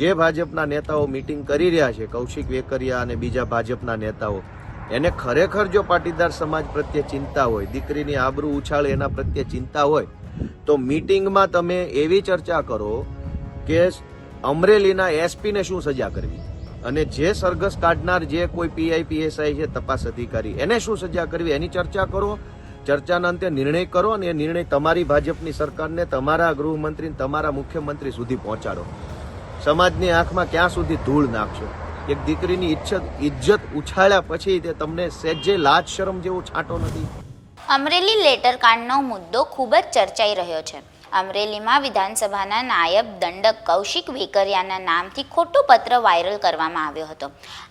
જે ભાજપના નેતાઓ મિટિંગ કરી રહ્યા છે, કૌશિક વેકરિયા અને બીજા ભાજપના નેતાઓ, એને ખરેખર જો પાટીદાર સમાજ પ્રત્યે ચિંતા હોય, દીકરીની આબરૂ ઉછાળે એના પ્રત્યે ચિંતા હોય, તો મિટિંગમાં તમે એવી ચર્ચા કરો કે અમરેલીના એસપીને શું સજા કરવી? અને જે સરઘસ કાઢનાર જે કોઈ પીઆઈ પીએસઆઈ છે, તપાસ અધિકારી, એને શું સજા કરવી? એની ચર્ચા કરો. ચર્ચાના અંતે નિર્ણય કરો અને એ નિર્ણય તમારી ભાજપની સરકારને, તમારા ગૃહમંત્રી તમારા મુખ્યમંત્રી સુધી પહોંચાડો. સમાજની આંખમાં ક્યાં સુધી ધૂળ નાખશો? એક દીકરીની ઇજ્જત ઇજ્જત ઉછાળ્યા પછી તે તમને સહેજે લાજ શરમ જેવો છાંટો નથી. અમરેલી લેટર કાંડનો મુદ્દો ખૂબ જ ચર્ચાઈ રહ્યો છે. અમરેલીમાં વિધાનસભાના નાયબ દંડક કૌશિક વેકરિયાના નામથી ખોટો પત્ર વાયરલ કરવામાં આવ્યો હતો.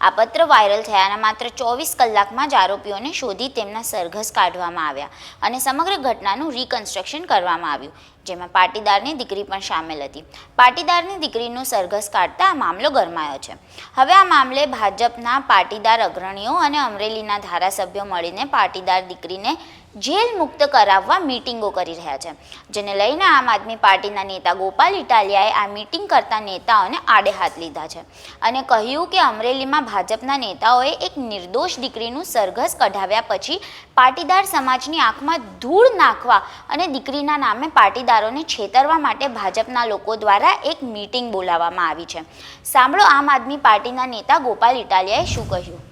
આ પત્ર વાયરલ થયાના માત્ર ચોવીસ કલાકમાં જ આરોપીઓને શોધી તેમના સરઘસ કાઢવામાં આવ્યા અને સમગ્ર ઘટનાનું રિકન્સ્ટ્રક્શન કરવામાં આવ્યું, જેમાં પાટીદારની દીકરી પણ સામેલ હતી. પાટીદારની દીકરીનું સરઘસ કાઢતા આ મામલો ગરમાયો છે. હવે આ મામલે ભાજપના પાટીદાર અગ્રણીઓ અને અમરેલીના ધારાસભ્યો મળીને પાટીદાર દીકરીને જેલ મુક્ત કરાવવા મીટિંગો કરી રહ્યા છે, જેને લઈને આમ આદમી પાર્ટીના નેતા ગોપાલ ઇટાલિયાએ આ મીટિંગ કરતા નેતાઓને આડે હાથ લીધા છે અને કહ્યું કે અમરેલીમાં ભાજપના નેતાઓએ એક નિર્દોષ દીકરીનું સરઘસ કઢાવ્યા પછી પાટીદાર સમાજની આંખમાં ધૂળ નાખવા અને દીકરીના નામે પાટીદારોને છેતરવા માટે ભાજપના લોકો દ્વારા એક મીટિંગ બોલાવવામાં આવી છે. સાંભળો આમ આદમી પાર્ટીના નેતા ગોપાલ ઇટાલિયાએ શું કહ્યું.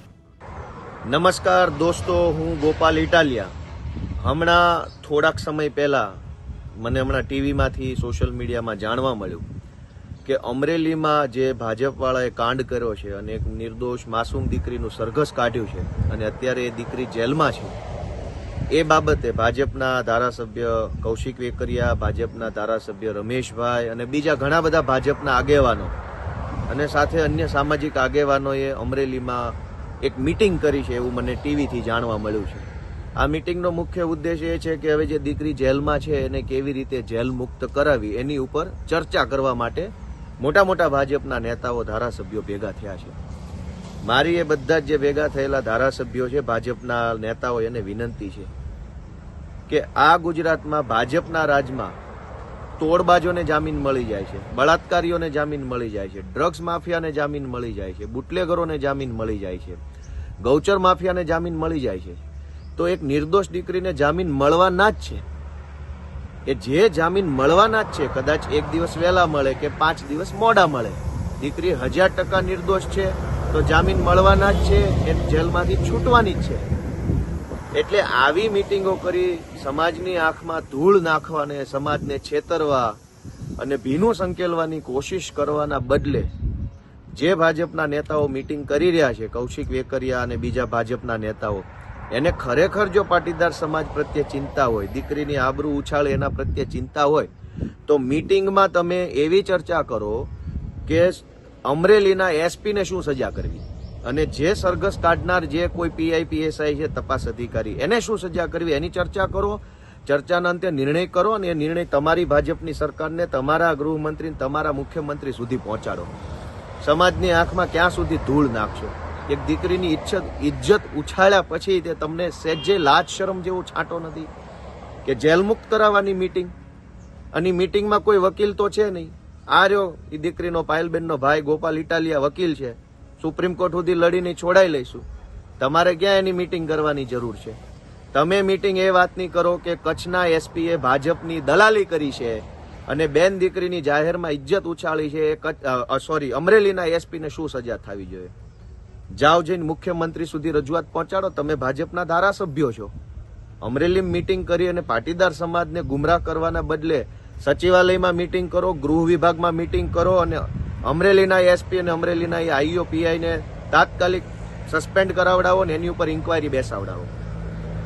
નમસ્કાર દોસ્તો, હું ગોપાલ ઇટાલિયા. હમણાં થોડાક સમય પહેલાં મને હમણાં ટીવીમાંથી સોશિયલ મીડિયામાં જાણવા મળ્યું કે અમરેલીમાં જે ભાજપવાળાએ કાંડ કર્યો છે અને એક નિર્દોષ માસૂમ દીકરીનું સરઘસ કાઢ્યું છે અને અત્યારે એ દીકરી જેલમાં છે, એ બાબતે ભાજપના ધારાસભ્ય કૌશિક વેકરિયા, ભાજપના ધારાસભ્ય રમેશભાઈ અને બીજા ઘણા બધા ભાજપના આગેવાનો અને સાથે અન્ય સામાજિક આગેવાનોએ અમરેલીમાં એક મિટિંગ કરી છે એવું મને ટીવીથી જાણવા મળ્યું છે. આ મિટિંગનો મુખ્ય ઉદ્દેશ એ છે કે હવે જે દીકરી જેલમાં છે એને કેવી રીતે જેલ મુક્ત કરાવી એની ઉપર ચર્ચા કરવા માટે મોટા મોટા ભાજપના નેતાઓ ધારાસભ્યો ભેગા થયા છે. મારી એ બધા જ ભેગા થયેલા ધારાસભ્યો છે, ભાજપના નેતાઓ એને વિનંતી છે કે આ ગુજરાતમાં ભાજપના રાજમાં તોડબાજોને જામીન મળી જાય છે, બળાત્કારીઓને જામીન મળી જાય છે, ડ્રગ્સ માફિયાને જામીન મળી જાય છે, બુટલેગરોને જામીન મળી જાય છે, ગૌચર માફિયાને જામીન મળી જાય છે. તો એક નિર્દોષ દીકરીને જામીન મળવાના જ છે. એ જે જામીન મળવાના જ છે, કદાચ એક દિવસ વહેલા મળે કે પાંચ દિવસ મોડા મળે. દીકરી હજાર ટકા નિર્દોષ છે, તો જામીન મળવાના જ છે એ જેલમાંથી છૂટવાની જ છે. એટલે આવી મિટિંગો કરી સમાજની આંખમાં ધૂળ નાખવાને, સમાજને છેતરવા અને ભીનું સંકેલવાની કોશિશ કરવાના બદલે જે ભાજપના નેતાઓ મિટિંગ કરી રહ્યા છે, કૌશિક વેકરિયા અને બીજા ભાજપના નેતાઓ એને ખરેખર જો પાટીદાર સમાજ પ્રત્યે ચિંતા હોય, દીકરીની આબરૂ ઉછાળે એના પ્રત્યે ચિંતા હોય, તો મિટિંગમાં તમે એવી ચર્ચા કરો કે અમરેલીના એસપીને શું સજા કરવી? અને જે સરઘસ કાઢનાર જે કોઈ પીઆઈ, પીએસઆઈ છે, તપાસ અધિકારી, એને શું સજા કરવી? એની ચર્ચા કરો. ચર્ચાના અંતે નિર્ણય કરો અને એ નિર્ણય તમારી ભાજપની સરકારને, તમારા ગૃહમંત્રી તમારા મુખ્યમંત્રી સુધી પહોંચાડો. સમાજની આંખમાં ક્યાં સુધી ધૂળ નાખશો? એક દીકરીની ઇજ્જત ઇજ્જત ઉછાળ્યા પછી તે તમને સહેજે લાજ શરમ જેવો છાંટો નથી કે જેલમુક્ત કરાવવાની મીટિંગ અને મીટિંગમાં કોઈ વકીલ તો છે નહીં. આ રહ્યો એ દીકરીનો પાયલબેનનો ભાઈ ગોપાલ ઇટાલિયા વકીલ છે. સુપ્રીમ કોર્ટ સુધી લડીને છોડાઈ લઈશું. તમારે ક્યાં એની મિટિંગ કરવાની જરૂર છે? તમે મીટિંગ એ વાતની કરો કે કચ્છના એસપીએ ભાજપની દલાલી કરી છે અને બેન દીકરીની જાહેરમાં ઇજ્જત ઉછાળી છે. સોરી અમરેલીના એસપીને શું સજા થવી જોઈએ? જાઓ જઈને મુખ્યમંત્રી સુધી રજૂઆત પહોંચાડો. તમે ભાજપના ધારાસભ્યો છો. અમરેલી મીટિંગ કરી અને પાટીદાર સમાજને ગુમરાહ કરવાના બદલે સચિવાલયમાં મીટિંગ કરો, ગૃહ વિભાગમાં મીટિંગ કરો અને અમરેલીના એસપી અને અમરેલીના એ આઈઓ પીઆઈને તાત્કાલિક સસ્પેન્ડ કરાવડાવો ને એની ઉપર ઇન્કવાયરી બેસાવડાવો.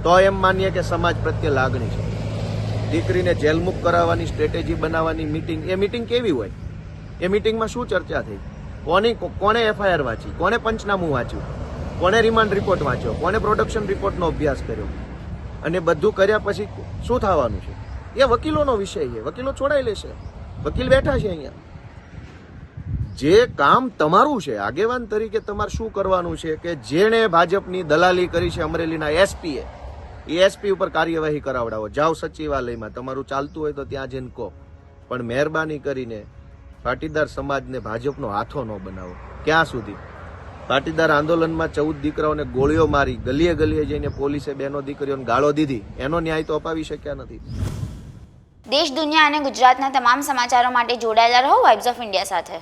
તો એમ માનીએ કે સમાજ પ્રત્યે લાગણી છે. દીકરીને જેલમુક્ત કરાવવાની સ્ટ્રેટેજી બનાવવાની મીટિંગ, એ મીટિંગ કેવી હોય? એ મીટિંગમાં શું ચર્ચા થઈ? કોની કોણે એફઆઈઆર વાંચી? કોણે પંચનામું વાંચ્યું? કોણે રિમાન્ડ રિપોર્ટ વાંચ્યો? કોણે પ્રોડક્શન રિપોર્ટનો અભ્યાસ કર્યો? અને બધું કર્યા પછી શું થવાનું છે? એ વકીલોનો વિષય છે. વકીલો છોડાઈ લેશે. વકીલ બેઠા છે અહીંયા. જે કામ તમારું છે, આગેવાન તરીકે તમારે શું કરવાનું છે કે જેણે ભાજપની દલાલી કરી છે અમરેલીના એસપીએ એ. એસપી ઉપર કાર્યવાહી કરાવડાવો. જાઓ સચિવાલયમાં. તમારું ચાલતું હોય તો ત્યાં જઈને કહો. પણ મહેરબાની કરીને પાટીદાર સમાજને ભાજપનો હાથો ન બનાવો. ક્યાં સુધી? પાટીદાર આંદોલનમાં ચૌદ દીકરાઓને ગોળીઓ મારી, ગલીએ ગલીએ જઈને પોલીસે બેનો દીકરીઓને ગાળો દીધી. એનો ન્યાય તો અપાવી શક્યા નથી. દેશ, દુનિયા અને ગુજરાતના તમામ સમાચારો માટે જોડાયેલા રહો વાઇબ્સ ઓફ ઇન્ડિયા સાથે.